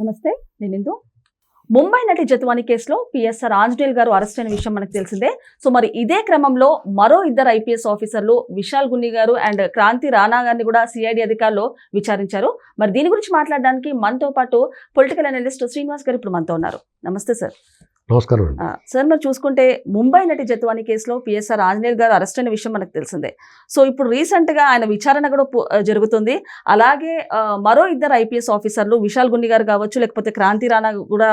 నమస్తే నేను ముంబై నటి జత్వాని కేసులో పిఎస్ఆర్ ఆంజనేయులు గారు అరెస్ట్ అయిన విషయం మనకు తెలిసిందే. సో మరి ఇదే క్రమంలో మరో ఇద్దరు ఐపీఎస్ ఆఫీసర్లు విశాల్ గున్ని గారు అండ్ క్రాంతి రాణా గారిని కూడా సిఐడి అధికారులు విచారించారు. మరి దీని గురించి మాట్లాడడానికి మనతో పాటు పొలిటికల్ అనలిస్ట్ శ్రీనివాస్ గారు ఇప్పుడు మనతో ఉన్నారు. నమస్తే సార్. నమస్కారం సార్ మరి చూసుకుంటే ముంబై నటి జత్వాని కేసులో పిఎస్ఆర్ ఆంజనేయుల్ గారు అరెస్ట్ అయిన విషయం మనకు తెలిసిందే. సో ఇప్పుడు రీసెంట్గా ఆయన విచారణ కూడా జరుగుతుంది. అలాగే మరో ఇద్దరు ఐపీఎస్ ఆఫీసర్లు విశాల్ గుండి గారు కావచ్చు లేకపోతే క్రాంతి రాణా కూడా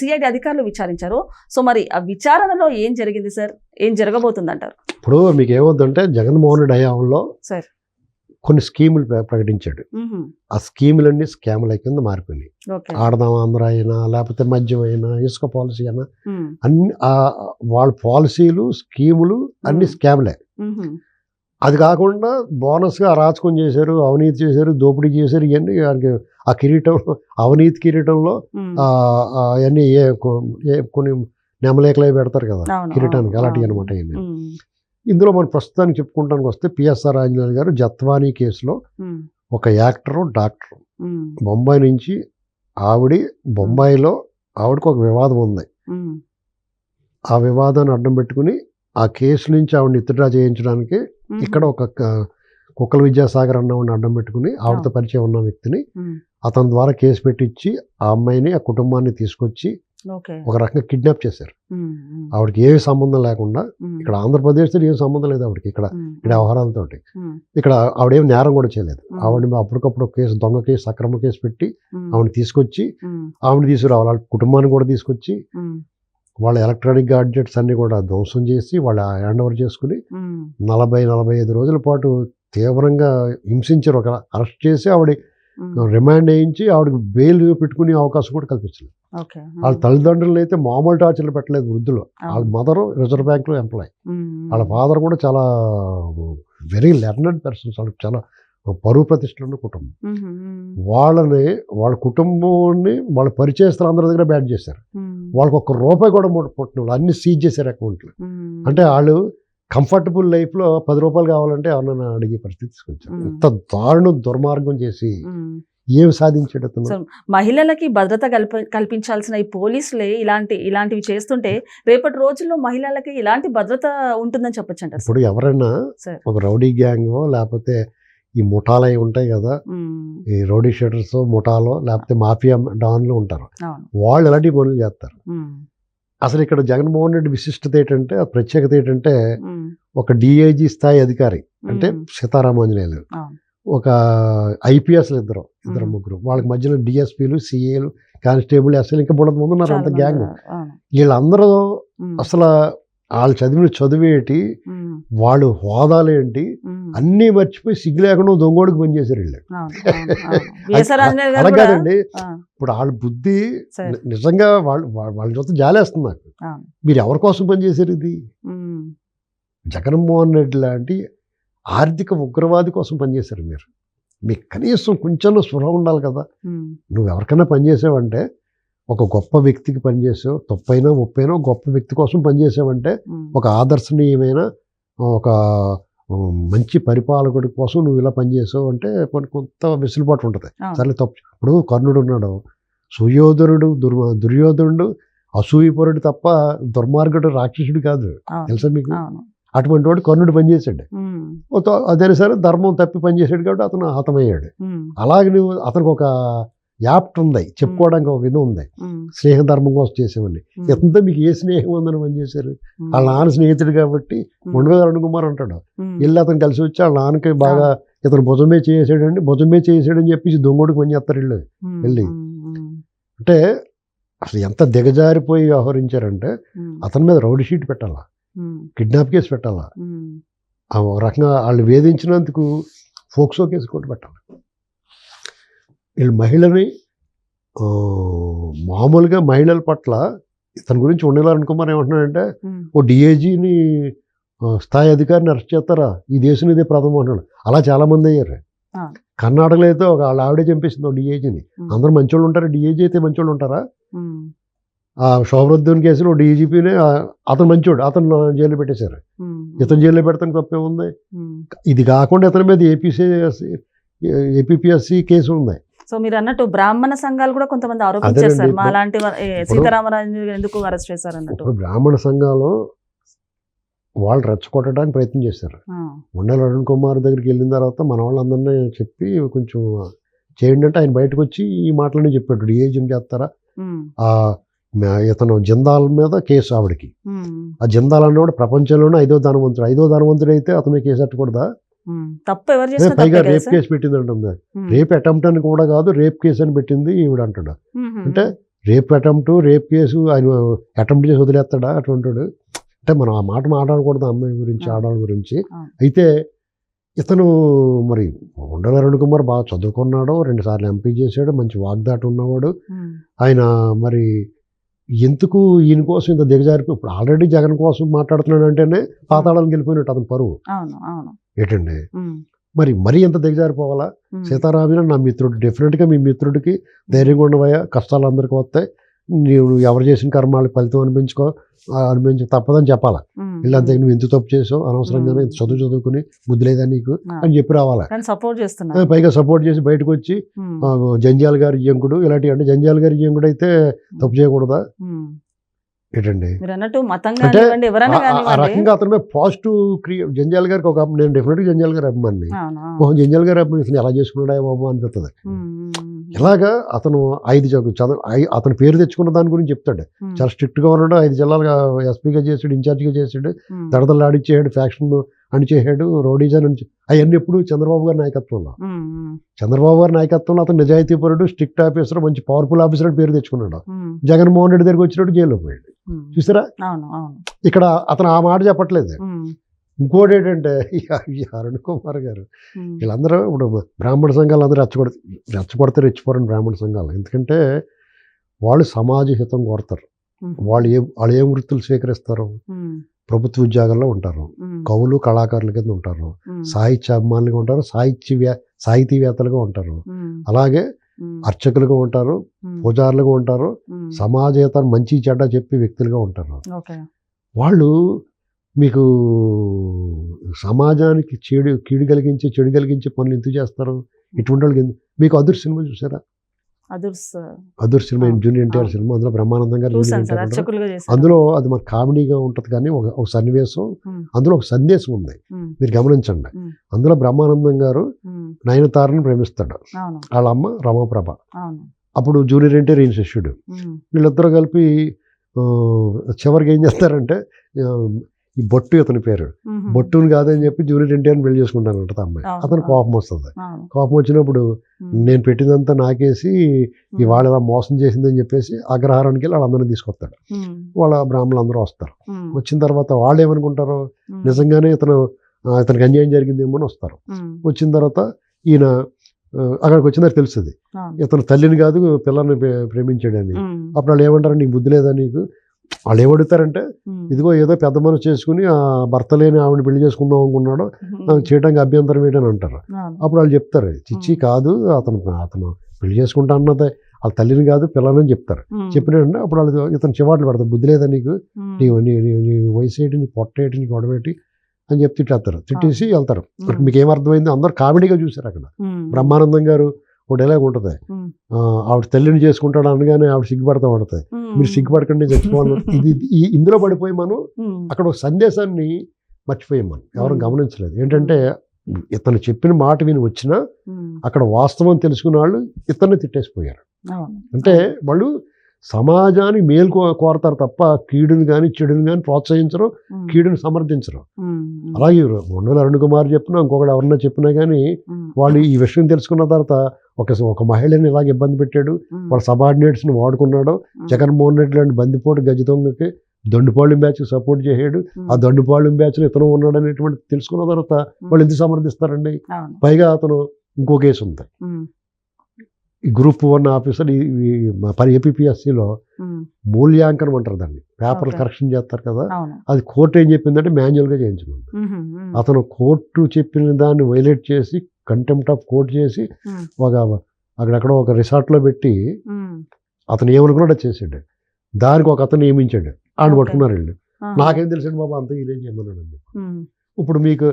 సిఐడి అధికారులు విచారించారు. సో మరి ఆ విచారణలో ఏం జరిగింది సార్? ఏం జరగబోతుంది అంటారు ఇప్పుడు మీకు ఏమవుతుందంటే జగన్మోహన్ రెడ్డి హయాంలో సార్. కొన్ని స్కీములు ప్ర- ప్రకటించాడు. ఆ స్కీములన్నీ స్కాముల కింద మారిపోయినాయి. ఆడదాం ఆంధ్ర అయినా లేకపోతే మద్యం అయినా ఇసుక పాలసీ అయినా అన్ని ఆ వాళ్ళ పాలసీలు స్కీములు అన్ని. స్కాములే. అది కాకుండా బోనస్గా అరాచకం చేశారు అవినీతి చేశారు దోపిడీ చేశారు ఇవన్నీ ఆ కిరీటం అవినీతి కిరీటంలో అవన్నీ ఏ కొన్ని నెమలేకలే పెడతారు కదా కిరీటానికి అలాంటివి అనమాట ఇవన్నీ ఇందులో మనం ప్రస్తుతానికి చెప్పుకుంటానికి వస్తే పిఎస్ఆర్ ఆంజనేయులు గారు జత్వానీ కేసులో ఒక యాక్టరు డాక్టర్. బొంబాయి నుంచి ఆవిడ బొంబాయిలో ఆవిడకు ఒక వివాదం ఉంది. ఆ వివాదాన్ని అడ్డం పెట్టుకుని ఆ కేసు నుంచి ఆవిడని ఇత్తిడ్రా చేయించడానికి ఇక్కడ ఒక కుక్కల విద్యాసాగర్ అన్నవాడిని అడ్డం పెట్టుకుని ఆవిడతో పరిచయం ఉన్న వ్యక్తిని అతని ద్వారా కేసు పెట్టించి ఆ అమ్మాయిని ఆ కుటుంబాన్ని తీసుకొచ్చి ఒక రకంగా కిడ్నాప్ చేశారు. ఆవిడకి ఏ సంబంధం లేకుండా ఇక్కడ ఆంధ్రప్రదేశ్తో ఏం సంబంధం లేదు ఆవిడకి. ఇక్కడ ఇక్కడ వ్యవహారాలతోటి ఇక్కడ ఆవిడేం నేరం కూడా చేయలేదు. ఆవిడని అప్పటికప్పుడు ఒక కేసు దొంగ కేసు అక్రమ కేసు పెట్టి ఆవిడని తీసుకొచ్చి ఆవిడని తీసుకురావాలి. వాళ్ళ కుటుంబాన్ని కూడా తీసుకొచ్చి వాళ్ళ ఎలక్ట్రానిక్ గాడ్జెట్స్ అన్ని కూడా ధ్వంసం చేసి వాళ్ళ హ్యాండ్ ఓవర్ చేసుకుని నలభై నలభై ఐదు రోజుల పాటు తీవ్రంగా హింసించారు. ఒక అరెస్ట్ చేసి ఆవిడ రిమాండ్ వేయించి ఆవిడకి బెయిల్ పెట్టుకునే అవకాశం కూడా కల్పించలేదు. వాళ్ళ తల్లిదండ్రులు అయితే మామూలు టార్చర్లు పెట్టలేదు వృద్ధులు. వాళ్ళ మదర్ రిజర్వ్ బ్యాంక్లో ఎంప్లాయ్. వాళ్ళ ఫాదర్ కూడా చాలా వెరీ లెర్నెడ్ పర్సన్స్. వాళ్ళకి చాలా పరువు ప్రతిష్టలు ఉన్న కుటుంబం. వాళ్ళని వాళ్ళ కుటుంబాన్ని వాళ్ళ పరిచయస్తులు అందరి దగ్గర బ్యాట్ చేశారు. వాళ్ళకి ఒక్క రూపాయి కూడా పుట్టిన వాళ్ళు అన్ని సీజ్ చేశారు అకౌంట్లు. అంటే వాళ్ళు కంఫర్టబుల్ లైఫ్లో పది రూపాయలు కావాలంటే ఎవరన్నా అడిగే పరిస్థితి తీసుకొచ్చారు. ఇంత దారుణం దుర్మార్గం చేసి ఏం సాధించాడు అతను? మహిళలకి భద్రత కల్ప కల్పించాల్సిన ఈ పోలీసులే ఇలాంటి ఇలాంటివి చేస్తుంటే రేపటి రోజుల్లో మహిళలకి ఇలాంటి భద్రత ఉంటుందని చెప్పొచ్చు అంటారు ఇప్పుడు ఎవరైనా ఒక రౌడీ గ్యాంగ్ లేకపోతే ఈ ముఠాలై ఉంటాయి కదా ఈ రౌడీ షీటర్స్ ముఠాలో లేకపోతే మాఫియా డాన్లు ఉంటారు. వాళ్ళు ఎలాంటి పనులు చేస్తారు? అసలు ఇక్కడ జగన్మోహన్ రెడ్డి విశిష్టత ఏంటంటే ప్రత్యేకత ఏంటంటే ఒక డిఐజీ స్థాయి అధికారి అంటే సీతారామాంజనేయులు. ఒక ఐపీఎస్లు ఇద్దరు ఇద్దరు. ముగ్గురు. వాళ్ళకి మధ్యలో డిఎస్పీలు సిఏలు కానిస్టేబుల్ ఎస్ఐలు ఇంకా బుడత ముందు ఉన్నారు అంత గ్యాంగ్. వీళ్ళందరూ అసలు వాళ్ళు చదివిన చదువేటి వాళ్ళు హోదాలేంటి అన్నీ మర్చిపోయి సిగ్గు లేకుండా దొంగోడికి పనిచేశారు వీళ్ళు. అవును, అవును, అవును. విఎస్ఆర్ ఆంజనేయులు గారు అలా కూడా? కాదండి. ఆ, ఇప్పుడు వాళ్ళ బుద్ధి నిజంగా వాళ్ళు వాళ్ళ చూస్తే జాలేస్తుంది నాకు. మీరు ఎవరి కోసం పనిచేశారు ఇది? జగన్మోహన్ రెడ్డి లాంటి ఆర్థిక ఉగ్రవాది కోసం పనిచేశారు మీరు. మీకు కనీసం కొంచెం స్పృహ ఉండాలి కదా. నువ్వు ఎవరికైనా పనిచేసావంటే ఒక గొప్ప వ్యక్తికి పనిచేసావు తప్పైనా ముప్పైనా గొప్ప వ్యక్తి కోసం పనిచేసావంటే ఒక ఆదర్శనీయమైన ఒక మంచి పరిపాలకుడి కోసం నువ్వు ఇలా పనిచేసావు అంటే కొన్ని కొంత వెసులుబాటు ఉంటుంది. సరే తప్పు ఇప్పుడు కర్ణుడు ఉన్నాడు. సుయోధనుడు దుర్ దుర్యోధనుడు అసూయపరుడు తప్ప దుర్మార్గుడు రాక్షసుడు కాదు. తెలుసా మీకు. అటువంటి వాడు కర్ణుడు పనిచేశాడు. అదే సరే ధర్మం తప్పి పనిచేశాడు కాబట్టి అతను హతమయ్యాడు. అలాగే నువ్వు అతనికి ఒక యాప్ట్ ఉంది. చెప్పుకోవడానికి ఒక ఇది ఉంది. స్నేహ ధర్మం కోసం చేసేవాడిని. ఇతనితో మీకు ఏ స్నేహం ఉందని పనిచేశారు ఉమ్, వాళ్ళ నాన్న స్నేహితుడు కాబట్టి ఉండగా అరుణ్ కుమార్ అంటాడు వెళ్ళి అతను కలిసి వచ్చి వాళ్ళ నాన్నకి బాగా ఇతను భుజమే చేసాడండి భుజమే చేసాడని చెప్పేసి దొంగోడికి పని చేస్తారు వీళ్ళు. అంటే అసలు ఎంత దిగజారిపోయి వ్యవహరించారంటే అతని మీద రౌడీ షీట్ పెట్టాలా? కిడ్నాప్ కేసు పెట్టాలా? ఉమ్, ఆ ఒక రకంగా వాళ్ళు వేధించినందుకు ఫోక్సో కేసు కూడా పెట్టాలి. వీళ్ళు మహిళని మామూలుగా మహిళల పట్ల ఇతని గురించి ఉండేలారు కుమార్ ఏమంటున్నాడంటే ఉమ్, ఓ డిఐజీని స్థాయి అధికారిని అరెస్ట్ చేస్తారా? ఈ దేశం ఇదే ప్రథమం అంటున్నాడు. అలా చాలా మంది అయ్యారు. కర్ణాటకలో అయితే ఒక వాళ్ళ ఆవిడే చంపేసింది ఒక డిఐజీని ఉమ్, అందరూ మంచోళ్ళు ఉంటారు? డిఐజీ అయితే మంచోళ్ళు ఉంటారా? ఆ శోభరుద్దీన్ కేసులో డీజీపీనే అతను మంచోడు. అతను జైల్లో పెట్టేశారు. ఇతను జైల్లో పెడతానికి తప్పే ఉంది ఇది కాకుండా ఇతని మీద ఏపీసీ ఏపీపీఎస్సి కేసు ఉంది. సో మీరు అన్నట్టు బ్రాహ్మణ సంఘాలు కూడా కొంతమంది ఆరోపించారు మా లాంటి సీతారామరాజు ఎందుకు అరెస్ట్ చేశారు అన్నట్టు ఇప్పుడు బ్రాహ్మణ సంఘాలు వాళ్ళు రెచ్చగొట్టడానికి ప్రయత్నం చేశారు. ఉండల అరుణ్ కుమార్ దగ్గరికి వెళ్ళిన తర్వాత మన వాళ్ళందరినీ చెప్పి కొంచెం చేయండి అంటే ఆయన బయటకు వచ్చి ఈ మాటలనే చెప్పాడు డిఏజం చేస్తారా? ఉమ్, ఆ మ- ఇతను జిందాల్ మీద కేసు ఆవిడకి. ఆ జిందాల్ అన్నవాడు ప్రపంచంలోనే ఐదో ధనవంతుడు ఐదో ధనవంతుడు అయితే అతని కేసు. తప్పు ఎవరు చేసినా పైగా రేప్? కేసు పెట్టింది అంటుంది. రేప్ అటెంప్ట్ అని కూడా కాదు రేప్ కేసు అని పెట్టింది ఈవిడ అంటాడు. అంటే రేప్ అటెంప్ట్ రేప్ కేసు ఆయన అటెంప్ట్ చేసి వదిలేస్తాడా? అటువంటివాడు అంటే మనం ఆ మాట మాట్లాడకూడదు అమ్మాయి గురించి. ఆడవాళ్ళ గురించి. అయితే ఇతను మరి ఉండల అరుణ్ కుమార్ బాగా చదువుకున్నాడు రెండు సార్లు ఎంపీ చేశాడు మంచి వాగ్దాటి ఉన్నవాడు. ఆయన మరి ఎందుకు ఈయన కోసం ఇంత దిగజారిపోయి ఇప్పుడు ఆల్రెడీ జగన్ కోసం మాట్లాడుతున్నాడు అంటేనే పాతాళానికి వెళ్ళిపోయినట్టు అతను పరువు. ఏంటండి? మరి మరీ ఎంత దిగజారిపోవాలా? ఉమ్, సీతారామయ్య నా మిత్రుడు డెఫినెట్గా మీ మిత్రుడికి ధైర్యంగా ఉండవయ్యా కష్టాలు అందరికీ వస్తాయి. నీవు ఎవరు చేసిన కర్మాలు ఫలితం అనిపించుకో అనిపించ తప్పదని చెప్పాలా? వీళ్ళంతా. నువ్వు ఎంత తప్పు చేసావు? అనవసరంగానే ఇంత చదువు చదువుకుని బుద్ధి లేదా నీకు. అని చెప్పి రావాలా? సపోర్ట్ ఆ, చేస్తున్నారు. పైగా సపోర్ట్ చేసి బయటకు వచ్చి జంజాల్ గారి ఇయ్యంకుడు ఇలాంటివి అంటే జంజాల్ గారి ఇయ్యంకుడు అయితే తప్పు చేయకూడదా. ఏంటండి? మీరు అన్నట్టు ఎవరైనా ఆ- రకంగా అతని మీద పాజిటివ్ క్రియ జంజాల్ గారికి ఒక నేను డెఫినెట్గా జంజాల్ గారి అభిమాని. ఓహో జంజాల్ గారి అభిమాని ఎలా చేసుకున్నాడా బాబు అనిపిస్తుంది. ఇలాగా అతను ఐదు చదువు అతని పేరు తెచ్చుకున్న దాని గురించి చెప్తాడు. చాలా స్ట్రిక్ట్గా ఉన్నాడు. ఐదు జిల్లాలుగా ఎస్పీగా చేసాడు ఇన్ఛార్జిగా చేసాడు దడదలు ఆడిచ్చేసాడు ఫ్యాక్షన్ అణిచేసాడు రౌడీజన్ అని అవన్నీ ఎప్పుడు చంద్రబాబు గారి నాయకత్వంలో. చంద్రబాబు గారి నాయకత్వంలో అతను నిజాయితీపరుడు స్ట్రిక్ట్ ఆఫీసర్ మంచి పవర్ఫుల్ ఆఫీసర్ అని పేరు తెచ్చుకున్నాడు. జగన్మోహన్ రెడ్డి దగ్గరికి వచ్చినట్టు జైల్లో పోయాడు. చూసారా? ఇక్కడ అతను ఆ మాట చెప్పట్లేదు. ఇంకోటి ఏంటంటే అరుణ్ కుమార్ గారు వీళ్ళందరూ ఇప్పుడు బ్రాహ్మణ సంఘాలు అందరూ రెచ్చగొడ రెచ్చగొడితే రెచ్చిపోరండి బ్రాహ్మణ సంఘాలు. ఎందుకంటే వాళ్ళు సమాజ హితం కోరతారు. వాళ్ళు ఏ వాళ్ళు ఏం వృత్తులు స్వీకరిస్తారు? ప్రభుత్వ ఉద్యోగాల్లో ఉంటారు. కవులు కళాకారుల కింద ఉంటారు. సాహిత్య అభిమానులుగా ఉంటారు. సాహిత్య వ్యా- సాహితీవేత్తలుగా ఉంటారు. అలాగే అర్చకులుగా ఉంటారు పూజారులుగా ఉంటారు సమాజేతర మంచి చెడ్డ చెప్పి వ్యక్తులుగా ఉంటారు వాళ్ళు. మీకు సమాజానికి చెడు కీడు కలిగించి చెడు కలిగించే పనులు ఎందుకు చేస్తారు? ఇటువంటి వాళ్ళకి ఎందు- మీకు అదుర్ సినిమా చూసారా? Adhurs cinema junior NTR. Cinema అందులో బ్రహ్మానందం గారు జూనియర్ చూసాను సార్ ఎన్టీఆర్ ఉంటారు. అర్చకులుగా చేశారు. అందులో అది మన కామెడీగా ఉంటుంది కానీ ఒక సన్నివేశం అందులో ఒక సందేశం ఉంది. మీరు గమనించండి. అందులో బ్రహ్మానందం గారు నయనతారని ప్రేమిస్తాడు. వాళ్ళ అమ్మ రమాప్రభ. అప్పుడు జూనియర్ ఎన్టీఆర్ ఈయన శిష్యుడు. వీళ్ళిద్దరూ కలిపి చివరికి ఏం చేస్తారంటే ఈ బొట్టు ఇతని పేరు. బొట్టుని కాదని చెప్పి జూనియర్ ఎన్టీఆర్ని పెళ్ళి చేసుకుంటానంట ఆ అమ్మాయి అతను. కోపం వస్తుంది. కోపం వచ్చినప్పుడు నేను పెట్టినంత నాకేసి ఇవాళ ఇలా మోసం చేసిందని చెప్పేసి అగ్రహారానికి వెళ్ళి వాళ్ళందరినీ తీసుకొస్తాడు. వాళ్ళ బ్రాహ్మణులు అందరూ వస్తారు వచ్చిన తర్వాత వాళ్ళు ఏమనుకుంటారు నిజంగానే ఇతను ఆ, ఇతనికి అన్యాయం జరిగిందేమో అని వస్తారు వచ్చిన తర్వాత ఈయన అక్కడికి వచ్చిందని తెలుస్తుంది. ఇతను తల్లిని కాదు పిల్లల్ని ప్రే- ప్రేమించాడని. అప్పుడు వాళ్ళు ఏమంటారు నీకు బుద్ధి లేదా నీకు? వాళ్ళు ఏమడుగుతారంటే ఇదిగో ఏదో పెద్ద మనసు చేసుకుని ఆ భర్త లేని ఆవిడ పెళ్ళి చేసుకుందాం అనుకున్నాడు నాకు చేయడానికి అభ్యంతరం ఏంటని అంటారు. అప్పుడు వాళ్ళు చెప్తారు చిచ్చి. కాదు అతను అతను పెళ్ళి చేసుకుంటా అన్నదే. వాళ్ళ తల్లిని కాదు పిల్లలని చెప్తారు. ఉమ్, చెప్పిన వెంటనే అప్పుడు వాళ్ళు ఇతను చివాట్లు పెడతారు బుద్ధి లేదా నీకు? నీ నీ వయసు ఏంటి నీ పొట్ట ఏంటి నీ గొడవేటి అని చెప్పి తిట్టేస్తారు తిట్టేసి వెళ్తారు. మీకు ఏమర్థమైంది అందరు కామెడీగా చూశారు అక్కడ. బ్రహ్మానందం గారు ఒక డైలాగ్ ఉంటుంది. ఆవిడ తల్లిని చేసుకుంటాడు అనగానే ఆవిడ సిగ్గుపడతా పడతాయి ఉమ్, మీరు సిగ్గుపడకండి చచ్చిపోవాలి. ఇది ఇందులో పడిపోయి మనం అక్కడ ఒక సందేశాన్ని మర్చిపోయాం మనం. ఎవరు. గమనించలేదు. ఏంటంటే ఇతను చెప్పిన మాట విని వచ్చినా అక్కడ వాస్తవం తెలుసుకున్న వాళ్ళు ఇతన్ని తిట్టేసిపోయారు. అంటే వాళ్ళు సమాజానికి మేలు కోరతారు తప్ప కీడుని కానీ చెడుని కానీ ప్రోత్సహించరు కీడుని సమర్థించరు. అలాగే ఉండవల్లి అరుణ్ కుమార్ చెప్పినా ఇంకొకటి ఎవరన్నా చెప్పినా కానీ వాళ్ళు ఈ విషయం తెలుసుకున్న తర్వాత ఒక ఒక మహిళని ఇలాగ ఇబ్బంది పెట్టాడు. వాళ్ళ సబార్డినేట్స్ని వాడుకున్నాడు. జగన్మోహన్ రెడ్డి లాంటి బందిపోటు గజ దొంగకి దొండుపాళెం బ్యాచ్ సపోర్ట్ చేసాడు ఉమ్, ఆ దొండుపాళెం బ్యాచ్లో ఇతను ఉన్నాడు అనేటువంటి తెలుసుకున్న తర్వాత వాళ్ళు ఎందుకు సమర్థిస్తారండి? పైగా అతను ఇంకో కేసు ఉంది ఈ గ్రూప్ వన్ ఆఫీసర్ ఈ పరి ఏపీఎస్సిలో మూల్యాంకనం అంటారు దాన్ని. పేపర్లు. కరెక్షన్ చేస్తారు కదా. అది కోర్టు ఏం చెప్పిందంటే మాన్యువల్గా చేయించమని అతను కోర్టు చెప్పిన దాన్ని వైలేట్ చేసి కంటెంప్ట్ ఆఫ్ కోర్ట్ చేసి ఒక అక్కడెక్కడ ఒక రిసార్ట్లో పెట్టి అతను ఏమనుకున్నాడో చేసాడు. దానికి ఒక అతను నియమించాడు. ఆయన. పట్టుకున్నారు వీళ్ళు. నాకేం తెలిసింది బాబా అంతా ఇదేం చేయమన్నాడు అని ఇప్పుడు మీకు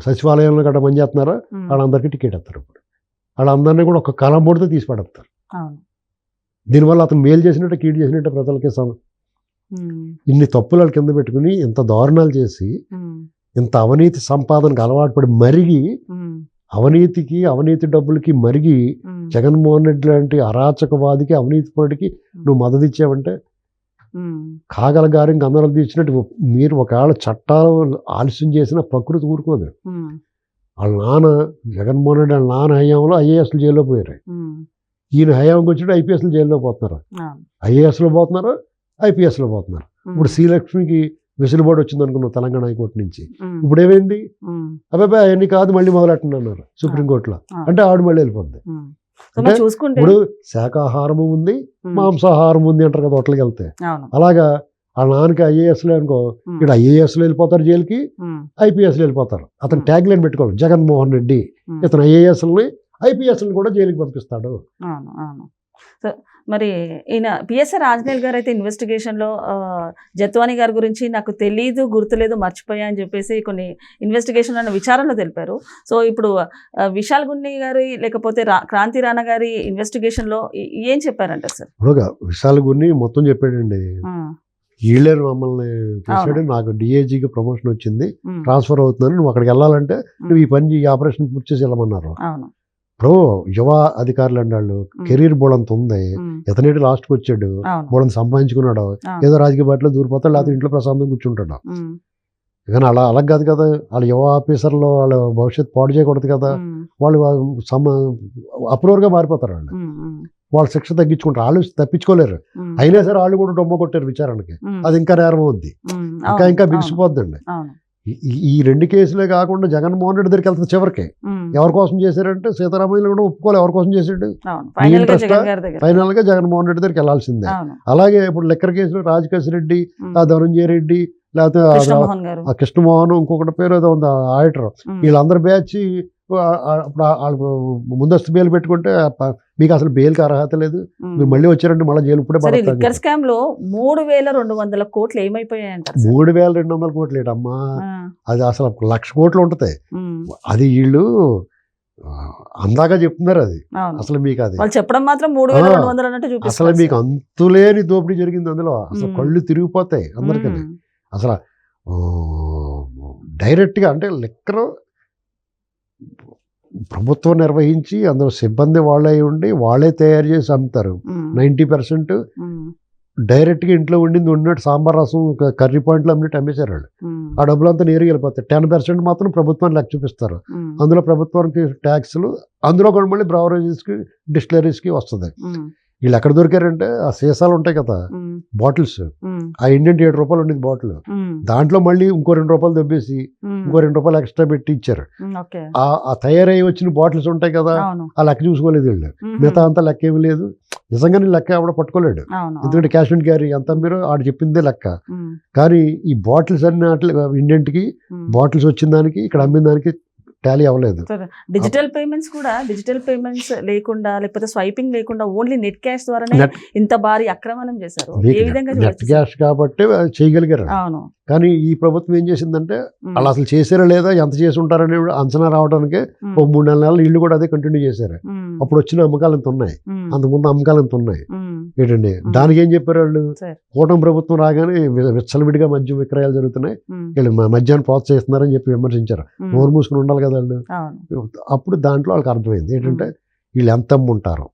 సచివాలయంలో గట్రా పని చేస్తున్నారా? ఉమ్, వాళ్ళందరికీ టికెట్ ఇస్తారు ఇప్పుడు. వాళ్ళందరినీ కూడా ఒక కలంబోడితో తీసి పడతారు దీనివల్ల అతను మేలు చేసినట్టు కీడు చేసినట్టు ప్రజలకి సమ ఇన్ని తప్పులు వాళ్ళ కింద పెట్టుకుని ఇంత దారుణాలు చేసి ఇంత అవినీతి సంపాదనకు అలవాటు పడి మరిగి అవినీతికి అవినీతి డబ్బులకి మరిగి జగన్మోహన్ రెడ్డి లాంటి అరాచకవాదికి అవినీతి పడికి నువ్వు మద్దతు ఇచ్చావంటే కాగల గారి గందరలు తీసినట్టు మీరు ఒకవేళ చట్టాలు ఆలస్యం చేసిన ప్రకృతి ఊరుకోదు. వాళ్ళ నాన్న జగన్మోహన్ రెడ్డి వాళ్ళ నాన్న హయాంలో ఐఏఎస్లు జైల్లో పోయారు. ఈయన హయాంకి వచ్చినట్టు ఐపీఎస్లు జైల్లో పోతున్నారు. ఐఏఎస్లో పోతున్నారు ఐపీఎస్లో పోతున్నారు. ఇప్పుడు శ్రీలక్ష్మికి వెసులుబాటు వచ్చింది అనుకున్నాం తెలంగాణ హైకోర్టు నుంచి. ఇప్పుడు ఏమైంది? అబ్బాయి అవన్నీ కాదు మళ్ళీ మొదలెట్టున్నారు సుప్రీంకోర్టులో. ఆ. అంటే ఆవిడ మళ్ళీ వెళ్ళిపోద్ది అంటే ఇప్పుడు శాకాహారము ఉంది మాంసాహారం ఉంది అంటారు కదా హోటల్కి వెళ్తే. అలాగా వాళ్ళ నాన్నకి ఐఏఎస్లో అనుకో ఇక్కడ ఐఏఎస్లో వెళ్ళిపోతారు జైలుకి ఐపీఎస్లో వెళ్ళిపోతారు. అతను. ట్యాగ్ లైన్ పెట్టుకోవాలి జగన్మోహన్ రెడ్డి. ఇతను ఐఏఎస్ని ఐపీఎస్ని కూడా జైలుకి పంపిస్తాడు. సో మరి ఈయన పిఎస్ఆర్ ఆంజనేయులు గారు అయితే ఇన్వెస్టిగేషన్లో జత్వాని గారి గురించి నాకు తెలీదు గుర్తులేదు మర్చిపోయా అని చెప్పేసి కొన్ని ఇన్వెస్టిగేషన్ అన్న విచారణలో తెలిపారు. సో ఇప్పుడు విశాల్ గున్ని గారి లేకపోతే క్రాంతి రాణా గారి ఇన్వెస్టిగేషన్లో ఏ- ఏం చెప్పారంట సార్? విశాల్ గురిని మొత్తం చెప్పాడండి. వీళ్ళే మమ్మల్ని చేశాడు. నాకు డిఏజీకి ప్రమోషన్ వచ్చింది. ట్రాన్స్ఫర్ అవుతుందని నువ్వు అక్కడికి వెళ్ళాలంటే నువ్వు ఈ పని ఈ ఆపరేషన్ పూర్తి చేసి వెళ్ళమన్నారు. ఇప్పుడు యువ అధికారులు అన్నాళ్ళు కెరీర్ బోడంత ఉంది. ఉమ్, ఇతనేటి లాస్ట్కి వచ్చాడు. బోడంత సంపాదించుకున్నాడు. ఏదో రాజకీయ పార్టీలో దూరిపోతాడు లేకపోతే ఇంట్లో ప్రశాంతంగా కూర్చుంటాడు. కానీ అలా అలా కాదు కదా. వాళ్ళ యువ ఆఫీసర్లు వాళ్ళ భవిష్యత్తు పాడు చేయకూడదు కదా. వాళ్ళు సమ అప్రూవర్గా మారిపోతారు వాళ్ళు. వాళ్ళు శిక్ష తగ్గించుకుంటారు. వాళ్ళు తప్పించుకోలేరు. అయినా సరే వాళ్ళు కూడా డొమ్మ కొట్టారు విచారణకి. అది ఇంకా నేరం ఉమ్, ఇంకా ఇంకా బిగిసిపోద్దండి. ఈ- రెండు కేసులే కాకుండా జగన్మోహన్ రెడ్డి దగ్గరికి వెళ్తుంది చివరికి. ఎవరి కోసం చేశారంటే సీతారామయ్యలు కూడా ఒప్పుకోవాలి. ఎవరి కోసం చేశాడు? ఫైనల్గా జగన్మోహన్ రెడ్డి దగ్గరికి వెళ్ళాల్సిందే అవును. అలాగే ఇప్పుడు లెక్కర్ కేసులో రాజకేశ్ రెడ్డి ధనంజయ రెడ్డి లేకపోతే ఆ- కృష్ణమోహన్ ఇంకొకటి పేరు ఏదో ఉంది ఆడిటర్. వీళ్ళందరూ బ్యాచ్ అప్పుడు వాళ్ళకు ముందస్తు బెయిల్ పెట్టుకుంటే మీకు అసలు బెయిల్కి అర్హత లేదు. మీరు మళ్ళీ వచ్చారంటే మళ్ళీ జైలు ఇప్పుడే లిక్కర్ స్కామ్లో మూడు వేల రెండు వందల కోట్లు ఏమైపోయాయి? మూడు వేల రెండు వందల కోట్లు ఏంటమ్మా. అది అసలు లక్ష కోట్లు ఉంటుంది. అది వీళ్ళు అందాక చెప్తున్నారు అది. అసలు మీకు అది. వాళ్ళు చెప్పడం మాత్రం మూడు వేల రెండు వందలు అన్నట్టు అసలు మీకు అంతులేని దోపిడీ జరిగింది అందులో. అసలు. కళ్ళు తిరిగిపోతాయి అందరికీ అసలు డైరెక్ట్గా అంటే లెక్కరు ప్రభుత్వం నిర్వహించి అందులో సిబ్బంది వాళ్ళే ఉండి వాళ్ళే తయారు చేసి అమ్ముతారు. నైంటీ పర్సెంట్ డైరెక్ట్గా ఇంట్లో ఉండింది ఉన్నట్టు సాంబార్ రసం కర్రీ పాయింట్లు అమ్మినట్టు అమ్మేశారు వాళ్ళు. ఆ డబ్బులంతా నేరుగా వెళ్ళిపోతాయి. టెన్ పర్సెంట్ మాత్రం ప్రభుత్వాన్ని లెక్క చూపిస్తారు. అందులో ప్రభుత్వానికి ట్యాక్స్లు అందులో కూడా మళ్ళీ బ్రవరేజెస్కి డిస్టిలరీస్కి వస్తుంది. వీళ్ళు ఎక్కడ దొరికారంటే ఆ సీసాలు ఉంటాయి కదా బాటిల్స్. ఆ ఇండియన్ ఏడు రూపాయలు ఉండేది బాటిల్. దాంట్లో మళ్ళీ ఇంకో రెండు రూపాయలు దెబ్బేసి ఇంకో రెండు రూపాయలు ఎక్స్ట్రా పెట్టి ఇచ్చారు. ఆ తయారయ్యి వచ్చిన బాటిల్స్ ఉంటాయి కదా ఆ లెక్క చూసుకోలేదు వీళ్ళు. మిగతా అంతా లెక్క ఏమీ లేదు. నిజంగానే లెక్క ఆవిడ పట్టుకోలేడు. ఎందుకంటే క్యాష్ అండ్ క్యారీ ఎంత మీరు ఆడు చెప్పిందే లెక్క. కానీ ఈ బాటిల్స్ అన్ని అట్లా ఇండియన్కి. బాటిల్స్ వచ్చిన దానికి ఇక్కడ అమ్మిన దానికి టాలీ అవ్వలేదు. డిజిటల్ పేమెంట్స్ కూడా డిజిటల్ పేమెంట్స్ లేకుండా లేకపోతే స్వైపింగ్ లేకుండా ఓన్లీ నెట్ క్యాష్ ద్వారానే ఇంత భారీ అక్రమణం చేశారు. ఏ విధంగా నెట్? క్యాష్ కాబట్టి చేయగలిగారు. అవును. కానీ ఈ ప్రభుత్వం ఏం చేసిందంటే వాళ్ళు అసలు చేసారా లేదా ఎంత చేసి ఉంటారని అంచనా రావడానికి ఓ మూడు నెలల నెలలు ఇల్లు కూడా అదే కంటిన్యూ చేశారు. అప్పుడు వచ్చిన అమ్మకాలు ఎంత ఉన్నాయి? అంతకుముందు అమ్మకాలు ఎంత ఉన్నాయి? ఏంటండి. దానికి ఏం చెప్పారు వాళ్ళు. కూటమి ప్రభుత్వం రాగానే విచ్చలవిడిగా మద్యం విక్రయాలు జరుగుతున్నాయి. వీళ్ళు మద్యాన్ని ప్రోత్సహిస్తున్నారని చెప్పి విమర్శించారు. నోరు మూసుకుని ఉండాలి కదా వాళ్ళు? అప్పుడు దాంట్లో వాళ్ళకి అర్థమైంది. ఏంటంటే వీళ్ళు ఎంత అమ్ముంటారు?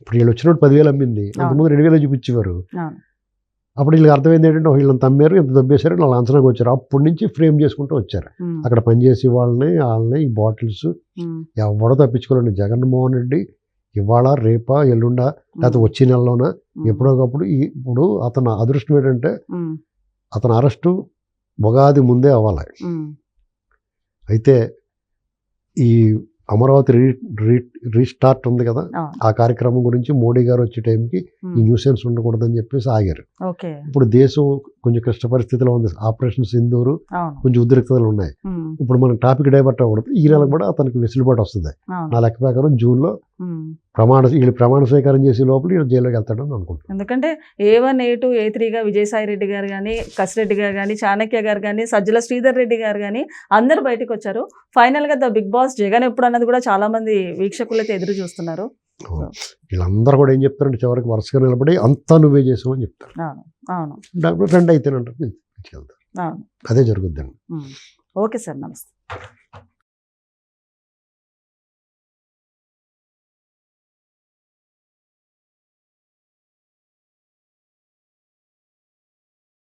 ఇప్పుడు వీళ్ళు వచ్చినప్పుడు పదివేలు అమ్మింది. అంతకుముందు రెండు వేలు చూపించేవారు అప్పుడు వీళ్ళకి అర్థమైంది ఏంటంటే వీళ్ళని తమ్మారు ఇంత దొబ్బేశారు వాళ్ళు అంచనాకు వచ్చారు. అప్పటి నుంచి ఫ్రేమ్ చేసుకుంటూ వచ్చారు. అక్కడ పనిచేసే వాళ్ళని వాళ్ళని ఈ బాటిల్స్ ఎవడో తప్పించుకోలేండి జగన్మోహన్ రెడ్డి ఇవాళ రేపా ఎల్లుండా లేకపోతే వచ్చే నెలలోన? ఎప్పుడోకప్పుడు ఇప్పుడు అతను అదృష్టం ఏంటంటే అతను అరెస్టు ఉగాది ముందే అవ్వాలి. అయితే ఈ అమరావతి రీ రీ రీస్టార్ట్ ఉంది కదా ఆ. కార్యక్రమం గురించి మోడీ గారు వచ్చే టైంకి ఈ న్యూసెన్స్ ఉండకూడదని చెప్పేసి ఆగారు. ఇప్పుడు దేశం కొంచెం క్లిష్ట పరిస్థితిలో ఉంది. ఆపరేషన్ సింధూరు కొంచెం ఉద్రిక్తతలు ఉన్నాయి. ఇప్పుడు మనం టాపిక్ డైవర్ట్ అవ్వకూడదు. ఈ నెల కూడా అతనికి వెసులుబాటు వస్తుంది. నా లెక్క ప్రకారం జూన్లో ఉమ్. ప్రమాణ వీళ్ళు ప్రమాణ స్వీకారం చేసే లోపల వీళ్ళు జైల్లోకి వెళ్తాడని అనుకుంటున్నాను. ఎందుకంటే A one A two A త్రీగా Vijayasai Reddy గారు కానీ కసిరెడ్డి గారు కానీ చాణక్య గారు కానీ సజ్జల శ్రీధర్ రెడ్డి గారు కానీ అందరూ బయటకు వచ్చారు. ఫైనల్గా ద బిగ్ బాస్ జగన్ ఎప్పుడు అన్నది కూడా చాలా మంది వీక్షకులు అయితే ఎదురు చూస్తున్నారు. వీళ్ళందరూ కూడా ఏం చెప్తారంటే చివరికి వరుసగా నిలబడి అంతా నువ్వే చేసావని చెప్తారు. అవును. అవును. డాక్టర్ ఫ్రెండ్ అయితేనంటారు అదే జరుగుద్దండి. ఓకే సార్ నమస్తే.